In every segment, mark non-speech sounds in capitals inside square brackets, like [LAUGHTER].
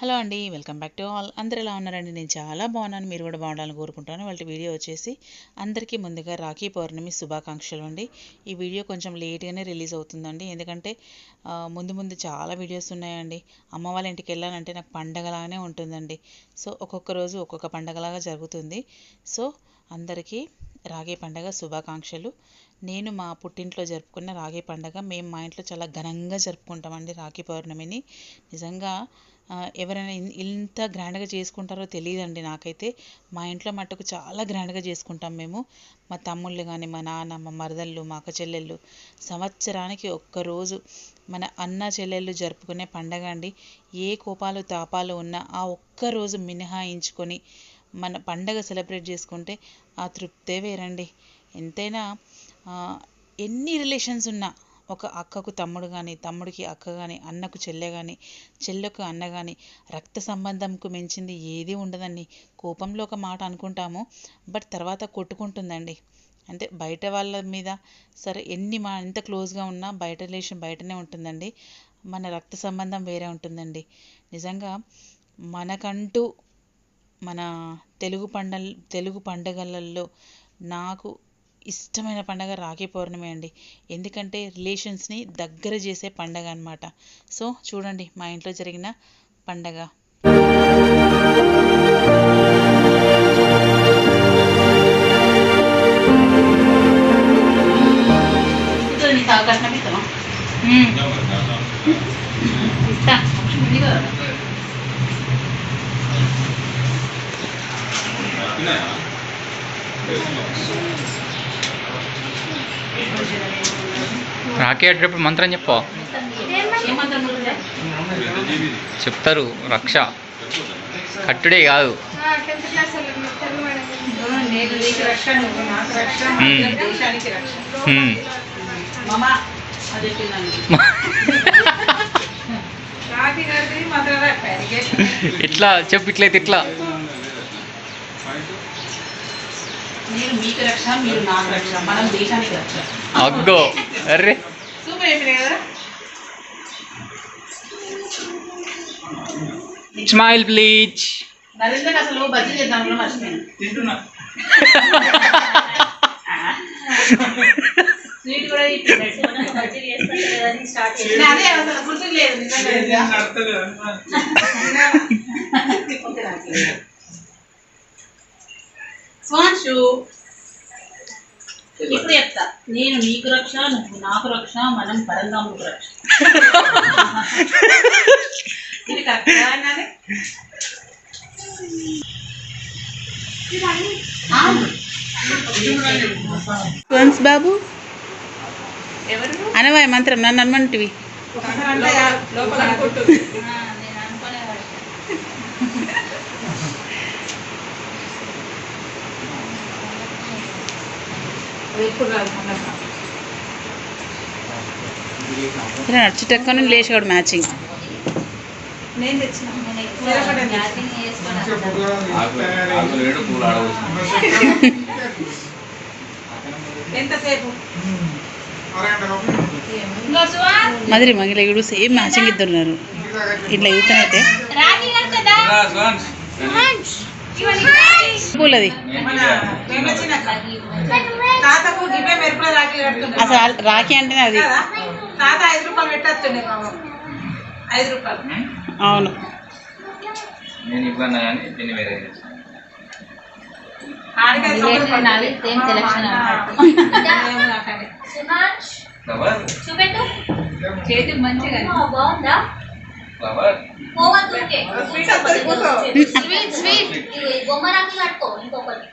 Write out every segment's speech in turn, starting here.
Hello అండి welcome back to all. అందరు ఎలా ఉన్నారండి? నేను చాలా బాగున్నాను. మీరు కూడా బాగుండాలని కోరుకుంటాను వాళ్ళ వీడియో వచ్చేసి అందరికీ ముందుగా రాఖీ పౌర్ణమి శుభాకాంక్షలు అండి. ఈ వీడియో కొంచెం లేట్గానే రిలీజ్ అవుతుందండి. ఎందుకంటే ముందు ముందు చాలా వీడియోస్ ఉన్నాయండి. అమ్మ వాళ్ళ ఇంటికి వెళ్ళాలంటే నాకు పండగలాగానే ఉంటుందండి. సో ఒక్కొక్క రోజు ఒక్కొక్క పండగలాగా జరుగుతుంది. సో అందరికీ రాఖీ పండగ శుభాకాంక్షలు. నేను మా పుట్టింట్లో జరుపుకున్న రాగి పండగ. మేము మా ఇంట్లో చాలా ఘనంగా జరుపుకుంటామండి రాఖీ పౌర్ణమిని. నిజంగా ఎవరైనా ఇంత గ్రాండ్గా చేసుకుంటారో తెలియదండి నాకైతే. మా ఇంట్లో మట్టుకు చాలా గ్రాండ్గా చేసుకుంటాం మేము. మా తమ్ముళ్ళు కానీ మా నాన్న మా మరదళ్ళు మా అక్క చెల్లెళ్ళు సంవత్సరానికి ఒక్కరోజు మన అన్న చెల్లెళ్ళు జరుపుకునే పండగ అండి. ఏ కోపాలు తాపాలు ఉన్నా ఆ ఒక్క రోజు మినహాయించుకొని మన పండగ సెలబ్రేట్ చేసుకుంటే ఆ తృప్తే వేరండి. ఎంతైనా ఎన్ని రిలేషన్స్ ఉన్నా ఒక అక్కకు తమ్ముడు కానీ తమ్ముడికి అక్క కానీ అన్నకు చెల్లె కానీ చెల్లెకు అన్న కానీ రక్త సంబంధంకు మించింది ఏది ఉండదండి. కోపంలో ఒక మాట అనుకుంటాము బట్ తర్వాత కొట్టుకుంటుందండి. అంటే బయట వాళ్ళ మీద సరే ఎన్ని మా ఎంత క్లోజ్గా ఉన్నా బయట రిలేషన్ బయటనే ఉంటుందండి. మన రక్త సంబంధం వేరే ఉంటుందండి. నిజంగా మనకంటూ మన తెలుగు పండ తెలుగు పండగలలో నాకు ఇష్టమైన పండగ రాఖీ పౌర్ణమి అండి. ఎందుకంటే రిలేషన్స్ని దగ్గర చేసే పండగ అన్నమాట. సో చూడండి మా ఇంట్లో జరిగిన పండగ. రాఖీ ఆడేటప్పుడు మంత్రం చెప్పు. చెప్తారు రక్ష. కట్టుడే కాదు. [LAUGHS] ఇట్లా చెప్పు ఇట్లయితే ఇట్లా. నేను మీకు రక్ష మీరు నాకు రక్ష. మనం దేశానికి రక్ష. అగ్గో. అర్రే. సూపర్ అయిపోయింది కదా. స్మైల్ ప్లీజ్ అసలు బజ్జీ చేద్దాం కూడా మర్చిపోయాను. తింటున్నా. స్వీట్ కూడా అదే అసలు గుర్తుకు లేదు. నిజంగా స్వాంశు ఇప్పుడు చెప్తా నేను నీకు రక్ష నువ్వు నాకు రక్ష మనం పరంధాముకు రక్ష. ఇది కరెక్టా అన్నది వన్స్ బాబు. ఎవరు? అనవాయి మంత్రం నన్ను అనమంటివి. లోపల అనుకుంటుంది నడిచేటక్కడ లేచాడు మ్యాచింగ్. మదిరి మగిలి ఇప్పుడు సేమ్ మ్యాచింగ్ ఇద్దరున్నారు. ఇట్లా యూతనైతే పూలది. అసలు రాఖీ అంటేనే అది. తాత ఐదు రూపాయలు పెట్టేస్తుండే ఐదు రూపాయలు. అవును. నేను ఇవ్వను కానీ దీన్ని వేరే చూపెట్టు. మంచిగా బాగుందా. స్వీట్. స్వీట్ బొమ్మ కట్టుకో ఇంకొకటి.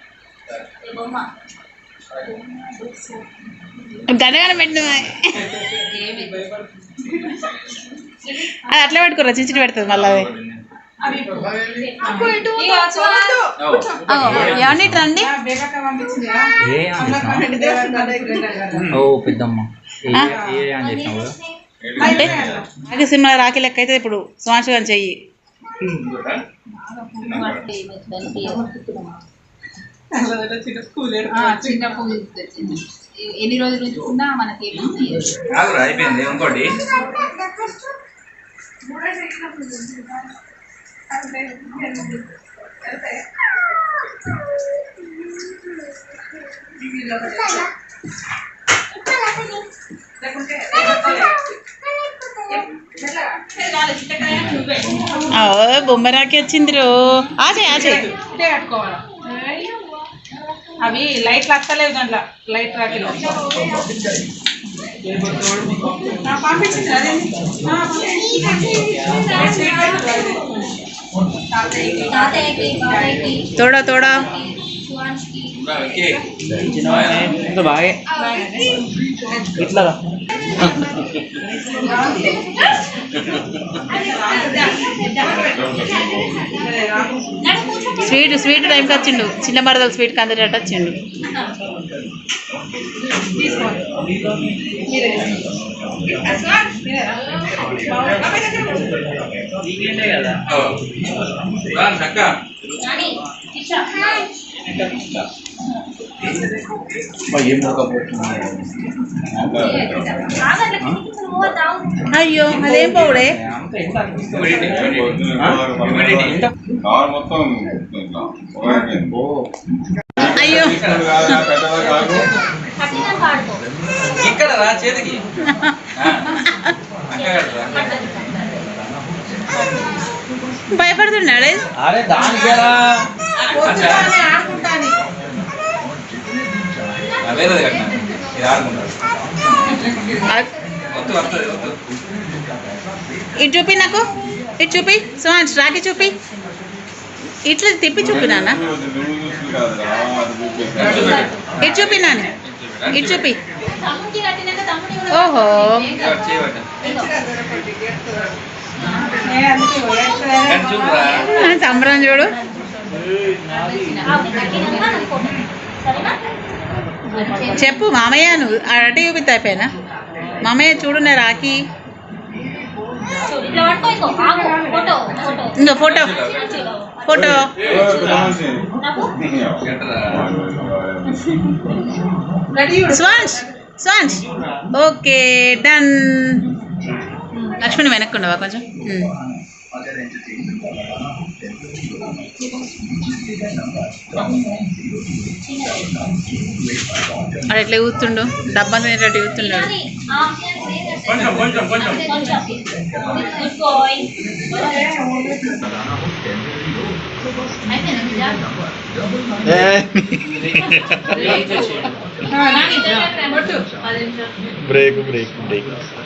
బొమ్మ. దండగానే పెట్టిన అది అట్లా పెట్టుకోరా చిచ్చి పెడుతుంది మళ్ళీ అది. ఏమండి రండి. ఓ పెద్దమ్మ అంటే రాఖీ సినిమా రాఖీ లెక్క అయితే ఇప్పుడు సుమాష్ గారి చెయ్యి. ఆ, చిన్న తెచ్చింది. ఎన్ని రోజులు ఉంచుకున్నా మనకి అయిపోయింది ఇంకోటి. ఓ బొమ్మరాకి వచ్చింది రో ఆచే. ఆచే కట్టుకోవాలి? అవి లైట్లు వస్తలేవు దాంట్లో లైట్ రాకిలో పంపించింది అదే తాతయ్యకి బాబాయ్కి తోడా స్వీట్ స్వీట్ టైంకి వచ్చిండు. చిన్న మరదలు స్వీట్ అందరిటట్టు వచ్చిండు. కదా తాగు అయ్యో అదేం పౌడే. అయ్యో. ఇక్కడ రా చేతికి. [LAUGHS] భయపడుతున్నాడే? అరే దానికి వేరేది కట్టినా. ఇది ఆడుకుంటారు. అ- వద్దు వస్తుంది వద్దు. ఇటు చూపి నాకు. ఇటు చూపి. సుహాన్స్ రాకి చూపి. ఇట్లా తిప్పి చూపి నాన్న. ఇటు చూపి నాన్న. ఇటు చూపి. ఓహో. సంబరం చూడు ఆవిడ కట్టినాక నాకు ఫోటో. సరేనా చెప్పు మామయ్య నువ్వు అటు చూపిస్తా అయిపోయినా? మామయ్య చూడు నా రాకి ఇంకో ఫోటో. ఫోటో. ఇంకో photo swans swans okay done. Lakshman వెనక్కుండవా కొంచెం? అది ఎట్లా కూతుండు డబ్బా తినేటట్టు కూతున్నాడు నాని, ఆ, కొంచెం కొంచెం కొంచెం గుడ్ బాయ్ అయిపోయిందా నిజా? బ్రేక్ బ్రేక్ బ్రేక్ ఎయిన్ పెట్టిర్రు ఆల్రెడీ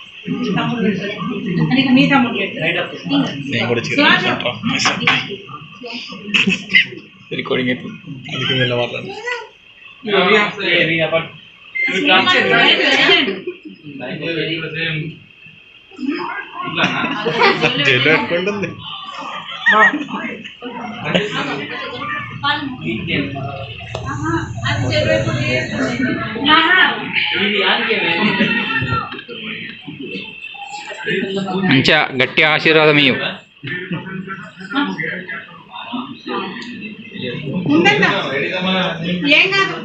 సుహాన్షి తీసుకో. నీకు మీ తమ్ముడు పెట్టు. నేను కూడా రికార్డింగ్ అయితే అందుకే వెళ్ళ మాట్లాడు జైలు పెట్టుకుంటుంది మంచిగా గట్టి ఆశీర్వాదం ఇవ్వు. ఏం కాదు.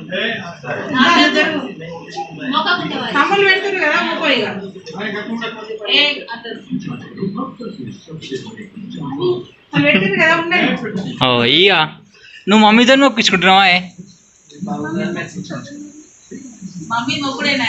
తమ్ముళ్ళు పెడుతున్నారు కదా ఇక ఇక నువ్వు మమ్మీతో మొక్కించుకుంటున్నావా ఏ? మమ్మీ మొక్కుడేనా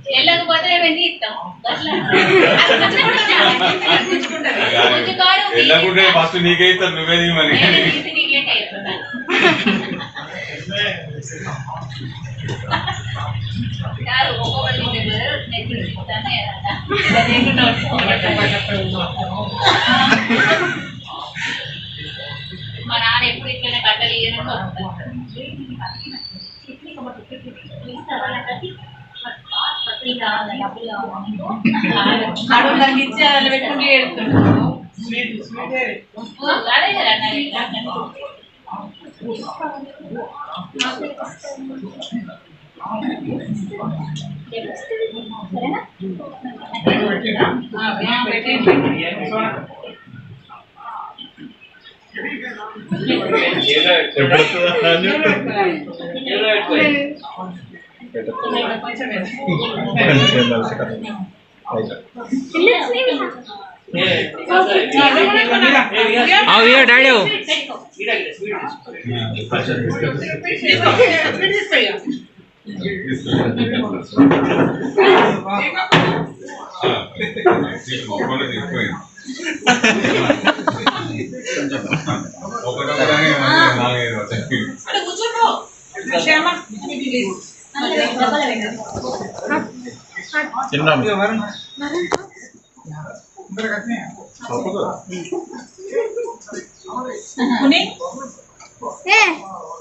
ఎంతలేదా? ఆగు, నవ్వేశాడు. వెళ్ళకపోతే వెండి ఇస్తాం అట్లా. గుంజుకోడు, వెళ్ళకుంటే ఫస్ట్ నీకే ఇస్తారు నువ్వే తీయమని నేను నెట్ తీసుకుంటానే మా నాన్న ఎప్పుడు ఇట్లనే బట్టలు ఇయ్యను ఆడు నాకు ఇచ్చి అలా పెట్టుకుంటే ఏడుతుంటాడు అదే కదా అన్నది. అయ్యో డాడీ ఒకటి తీసుకుపోయింది ఒకటి నాలుగైదు వచ్చాయి క్షేమ తిన్నాం కుని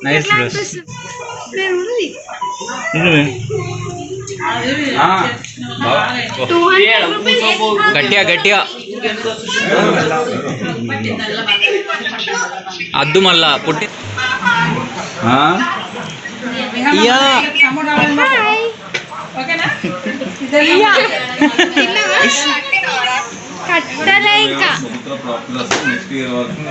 నైస్ డ్రెస్ గట్టిగా గట్టిగా. అద్దు మళ్ళా పుట్టి ఇయ్యా. తమ్ముడు రావాలి. ఓకేనా ఇద్దరు కట్టలే ఇంకా నెక్స్ట్ ఇయర్ వరకు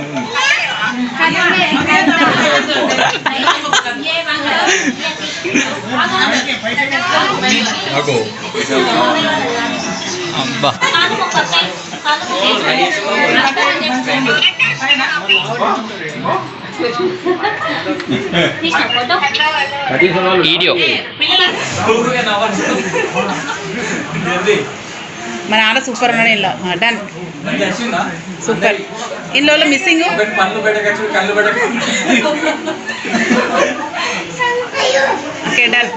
అబ్బా. వీడియో మా నాన్న సూపర్ ఉన్నాడు ఇంట్లో డన్ సూపర్. ఇంట్లో మిస్సింగ్ ఓకే డన్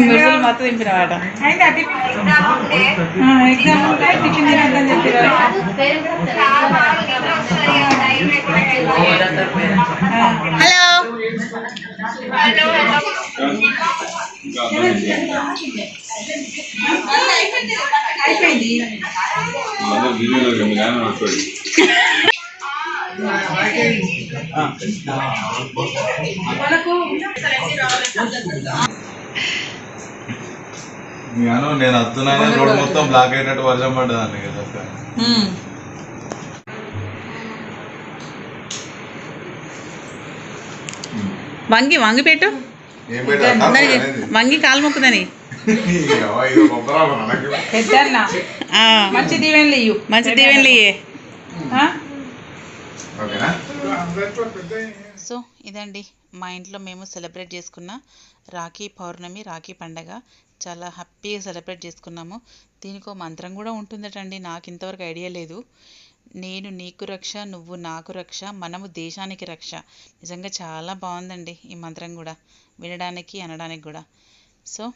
మిర్సులు మొత్తం దింపినమాట ఎగ్జామ్ ఉంటే టిఫిన్ తినద్దని చెప్పారు హలో ఇంకా అందరూ వీడియోలో మీ నాన్న నడుస్తాడు నేను నేను వస్తున్నాను రోడ్ మొత్తం బ్లాక్ అయినట్టు వర్షం పడ్డదాన్ని కదా. వంగి వంగి పెట్టు. వంగి కాలు మొక్కుదని. [LAUGHS] పెద్దన్న. మంచి దీవెనలు ఇయ్యు. మంచి దీవెనలు ఇయ్యే. ఓకేనా? సో ఇదండి. మా ఇంట్లో మేము సెలబ్రేట్ చేసుకున్న రాఖీ పౌర్ణమి రాఖీ పండగ. చాలా హ్యాపీగా సెలబ్రేట్ చేసుకున్నాము. దీనికి మంత్రం కూడా ఉంటుందటండి. నాకు ఇంతవరకు ఐడియా లేదు. నేను నీకు రక్ష నువ్వు నాకు రక్ష మనము దేశానికి రక్ష. నిజంగా చాలా బాగుందండి ఈ మంత్రం కూడా. వినడానికి అనడానికి కూడా. సో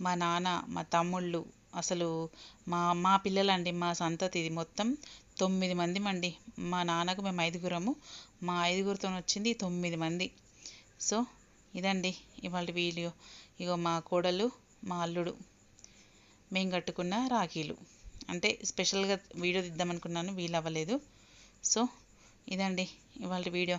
మా నాన్న మా తమ్ముళ్ళు అసలు మా మా పిల్లలండి మా సంతతి ఇది మొత్తం తొమ్మిది మంది మండి. మా నాన్నకు మేము ఐదుగురము. మా ఐదుగురితో వచ్చింది తొమ్మిది మంది. సో ఇదండి ఇవాళ వీడియో. ఇగో మా కోడలు మా అల్లుడు. మేము కట్టుకున్న రాఖీలు. అంటే స్పెషల్గా వీడియో తీద్దామనుకున్నాను వీలు అవ్వలేదు సో ఇదండి ఇవాళ వీడియో.